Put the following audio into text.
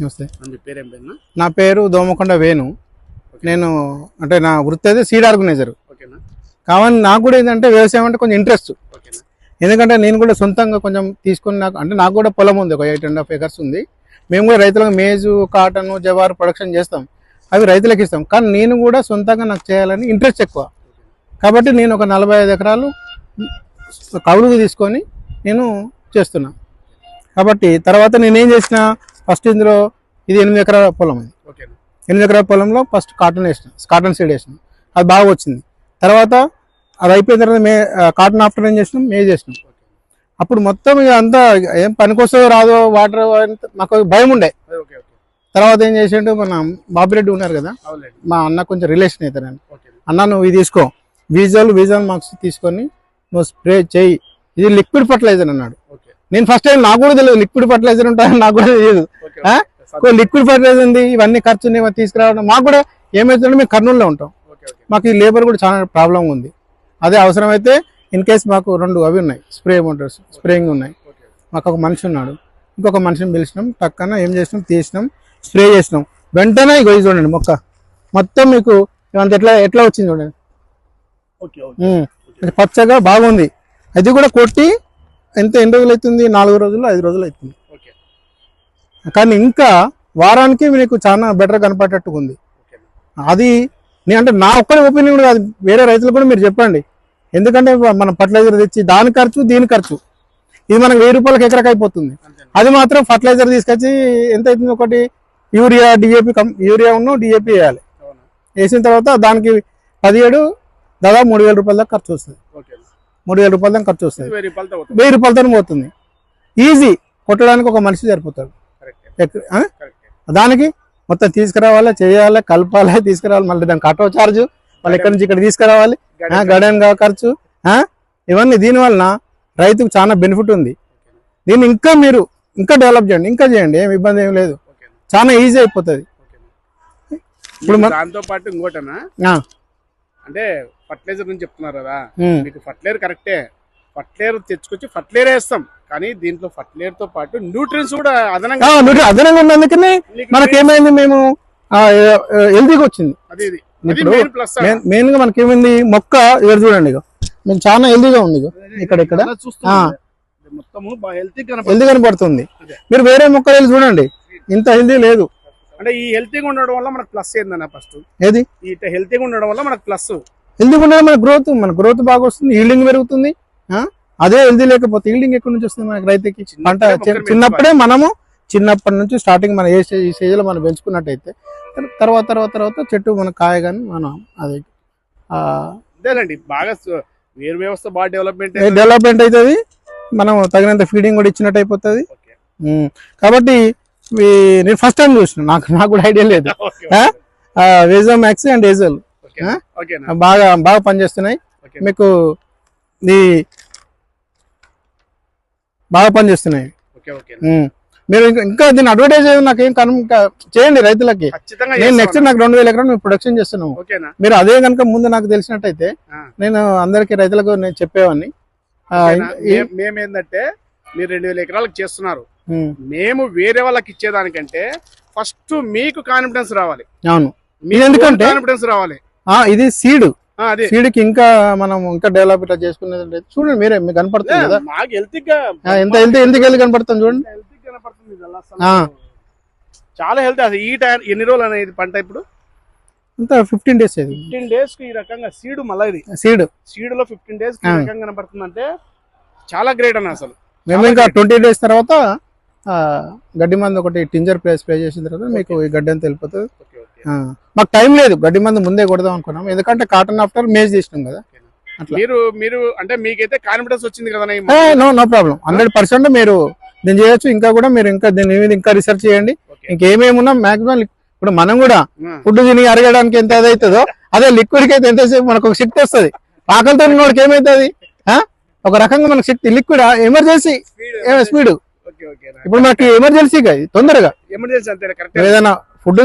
నమస్తే. నా పేరు దోమకొండ వేణు. నేను అంటే నా వృత్తి అయితే సీడ్ ఆర్గనైజర్. ఓకేనా? కావాలి నాకు కూడా ఏంటంటే వ్యవసాయం అంటే కొంచెం ఇంట్రెస్ట్ ఓకేనా? ఎందుకంటే నేను కూడా సొంతంగా కొంచెం తీసుకుని నాకు అంటే నాకు కూడా పొలం ఉంది ఒక ఎయిట్ అండ్ హాఫ్ ఎకర్స్ ఉంది. మేము కూడా రైతులకు మేజు కాటన్ జవారు ప్రొడక్షన్ చేస్తాం. అవి రైతులకు ఇస్తాం. కానీ నేను కూడా సొంతంగా నాకు చేయాలని ఇంట్రెస్ట్ ఎక్కువ. కాబట్టి నేను ఒక నలభై ఐదు ఎకరాలు కవులుకు తీసుకొని నేను చేస్తున్నా. కాబట్టి తర్వాత నేనేం చేసిన ఫస్ట్ ఇందులో ఇది ఎనిమిది ఎకరాల పొలం ఇది ఎనిమిది ఎకరాల పొలంలో ఫస్ట్ కాటన్ వేసిన. కాటన్ సీడ్ వేసిన. అది బాగా వచ్చింది. తర్వాత అది అయిపోయిన తర్వాత మే కాటన్ ఆఫ్టర్ ఏం చేసినాం? మే చేసినాం. అప్పుడు మొత్తం ఇక అంతా ఏం పనికొస్తుందో రాదో వాటర్ మాకు భయం ఉండే. తర్వాత ఏం చేసిండు? మన బాబిరెడ్డి ఉన్నారు కదా? మా అన్న కొంచెం రిలేషన్ ఓకేనా అన్న నువ్వు ఇది తీసుకో. వీజల్ వీజల్ మార్క్స్ తీసుకొని నువ్వు స్ప్రే చేయి. ఇది లిక్విడ్ ఫర్టిలైజర్ అన్నాడు. ఓకే. నేను ఫస్ట్ టైం నాకు కూడా తెలియదు లిక్విడ్ ఫర్టిలైజర్ ఉంటాయని నాకు కూడా తెలియదు? లిక్విడ్ ఫర్టిలైజర్ ఉంది ఇవన్నీ ఖర్చు ఉన్నాయి, తీసుకురావడం. మాకు కూడా ఏమవుతుందంటే మేము కర్నూలులో ఉంటాం. మాకు ఈ లేబర్ కూడా చాలా ప్రాబ్లం ఉంది. అదే అవసరమైతే ఇన్ కేస్ మాకు రెండు అవి ఉన్నాయి స్ప్రే మోటార్స్ స్ప్రేయింగ్ ఉన్నాయి. మాకు ఒక మనిషి ఉన్నాడు ఇంకొక మనిషిని పిలిచినాం టక్కన ఏం చేసినాం తీసినాం స్ప్రే చేసినాం. వెంటనే ఇగో ఇది చూడండి మొక్క. మొత్తం మీకు ఇవంత ఎట్లా ఎట్లా వచ్చింది చూడండి. పచ్చగా బాగుంది. అది కూడా కొట్టి ఎంత ఎన్ని రోజులు అవుతుంది? నాలుగు రోజులు ఐదు రోజులు అవుతుంది. ఓకే. కానీ ఇంకా వారానికి మీకు చాలా బెటర్ కనపడేట్టుగా ఉంది. అది నేను అంటే నా ఒక్కరి ఒపీనియన్ కూడా కాదు వేరే రైతులు కూడా మీరు చెప్పండి. ఎందుకంటే మనం ఫర్టిలైజర్ తెచ్చి దాని ఖర్చు దీని ఖర్చు. ఇది మనకు వెయ్యి రూపాయలకి ఎకరకు అయిపోతుంది. అది మాత్రం ఫర్టిలైజర్ తీసుకొచ్చి ఎంత అవుతుంది ఒకటి? యూరియా డిఏపి యూరియా ఉన్న డిఏపి వేయాలి. వేసిన తర్వాత దానికి పదిహేడు దాదాపు మూడు వేల రూపాయల దాకా ఖర్చు వస్తుంది. మూడు వేల రూపాయల ఖర్చు వస్తుంది వెయ్యి రూపాయలతో పోతుంది. ఈజీ కొట్టడానికి ఒక మనిషి సరిపోతాడు. దానికి మొత్తం తీసుకురావాలి చేయాలి కలపాలి తీసుకురావాలి. మళ్ళీ దానికి ఆటో చార్జ్ మళ్ళీ ఇక్కడ నుంచి ఇక్కడ తీసుకురావాలి. గడన్ ఖర్చు? ఇవన్నీ దీని వలన రైతుకు చాలా బెనిఫిట్ ఉంది. దీన్ని ఇంకా మీరు ఇంకా డెవలప్ చేయండి ఇంకా చేయండి ఏం ఇబ్బంది ఏం లేదు. చాలా ఈజీ అయిపోతుంది. ఇప్పుడు దాంతో పాటు ఇంకోటనా? అంటే ఫర్టిలైజర్ గురించి చెప్తున్నారు కదా. మీకు ఫర్టిలైజర్ కరెక్టే. ఫర్టిలైజర్ తెచ్చుకొచ్చి ఫర్టిలైజర్ వేస్తాం. కానీ దీంట్లో ఫర్టిలైజర్తో పాటు న్యూట్రియన్స్ కూడా అదనంగా అదనంగా ఉన్నందుకనే మనకేమైంది మేము హెల్తీగా వచ్చింది. మెయిన్గా మనకి ఏమైంది మొక్క ఇక్కడ చూడండి మీకు చాలా హెల్దీగా ఉంది ఇక్కడ ఇక్కడ. హెల్దీ కనపడుతుంది. మీరు వేరే మొక్కలు వెళ్ళి చూడండి. ఇంత హెల్దీ లేదు. అంటే ఈ హెల్తీగా ఉండడం వల్ల మనకు ప్లస్ ఏందన్న ఫస్ట్ ఏది? ఈ హెల్తీగా ఉండడం వల్ల మనకు ప్లస్ హెల్దీ ఉండడం మన గ్రోత్ మన గ్రోత్ బాగా వస్తుంది ఈల్డింగ్ పెరుగుతుంది? అదే హెల్దీ లేకపోతే ఈల్డింగ్ ఎక్కడి నుంచి వస్తుంది మనకి రైతుకి? పంట చిన్నప్పుడే మనము చిన్నప్పటి నుంచి స్టార్టింగ్ మన ఏ స్టేజ్ ఈ స్టేజ్లో మనం పెంచుకున్నట్టయితే తర్వాత తర్వాత తర్వాత చెట్టు మన కాయ కానీ మనం అది అదేనండి బాగా వేరు వ్యవస్థ బాగా డెవలప్మెంట్ డెవలప్మెంట్ అవుతుంది మనం తగినంత ఫీడింగ్ కూడా ఇచ్చినట్టు అయిపోతుంది. కాబట్టి నేను ఫస్ట్ టైం చూసిన నాకు నాకు కూడా ఐడియా లేదు. వేజో మ్యాక్స్ అండ్ ఏజల్ బాగా బాగా పనిచేస్తున్నాయి. మీకు ఈ బాగా పనిచేస్తున్నాయి. మీరు ఇంకా- ఇంకా దీన్ని అడ్వర్టైజ్ నాకు ఏం కను చేయండి రైతులకి. నేను నెక్స్ట్. నాకు రెండు వేల ఎకరాలు ప్రొడక్షన్ చేస్తున్నాము. మీరు అదే కనుక ముందు నాకు తెలిసినట్టయితే. నేను అందరికి రైతులకు నేను చెప్పేవాడిని మేమేందంటే మీరు రెండు వేల ఎకరాలకు చేస్తున్నారు. మేము వేరే వాళ్ళకి ఇచ్చేదానికంటే ఫస్ట్ మీకు కాన్ఫిడెన్స్ రావాలి. అవును. ఎందుకంటే- కాన్ఫిడెన్స్ రావాలి. ఇది సీడ్ సీడ్కి ఇంకా మనం ఇంకా డెవలప్ ఇట్లా చేసుకునేది చూడండి మీరే మీకు కనపడుతుంది కదా? ఎంత ఎంత ఎందుకు వెళ్ళి కనపడుతుంది చూడండి హెల్తీ అసలు. చాలా హెల్తీ అది ఈ టైం ఎన్ని రోజులు అనేది పంట ఇప్పుడు? అంతా ఫిఫ్టీన్ డేస్ ఇది. ఫిఫ్టీన్ డేస్కి ఈ రకంగా సీడ్ మళ్ళీ ఇది. సీడ్ సీడ్లో ఫిఫ్టీన్ డేస్ ఈ. రకంగా కనపడుతుంది అంటే చాలా గ్రేట్ అన్న అసలు. మేము ఇంకా ట్వంటీ డేస్ తర్వాత గడ్డి మందు ఒకటి టింజర్ ప్లే స్ప్రే చేసిన తర్వాత మీకు ఈ గడ్డి అంతా వెళ్ళిపోతుంది. మాకు టైం లేదు గడ్డి మందు ముందే కొడదాం అనుకున్నాం. ఎందుకంటే కాటన్ ఆఫ్టర్ మేజ్ చేసినాం కదా. అట్లా. మీరు మీరు అంటే మీకైతే కాన్ఫిడెన్స్ వచ్చింది కదా no no problem hundred percent మీరు దీన్ని చేయొచ్చు. ఇంకా కూడా మీరు ఇంకా దీని మీద ఇంకా రీసెర్చ్ చేయండి. ఇంకేమేమి ఉన్నా మాక్సిమం ఇప్పుడు మనం కూడా ఫుడ్ తిని అరగడానికి ఎంత అవుతుందో అదే లిక్విడ్కి అయితే ఎంతసేపు మనకు ఒక శక్తి వస్తుంది. ఆకలితో ఉన్నోడికి ఏమవుతుంది ఆ? ఒక రకంగా మనకు శక్తి లిక్విడ్ ఎమర్జెన్సీ. స్పీడ్ ఇప్పుడు మనకి తొందరగా. ఎమర్జెన్సీ కరెక్ట్ ఏదైనా ఫుడ్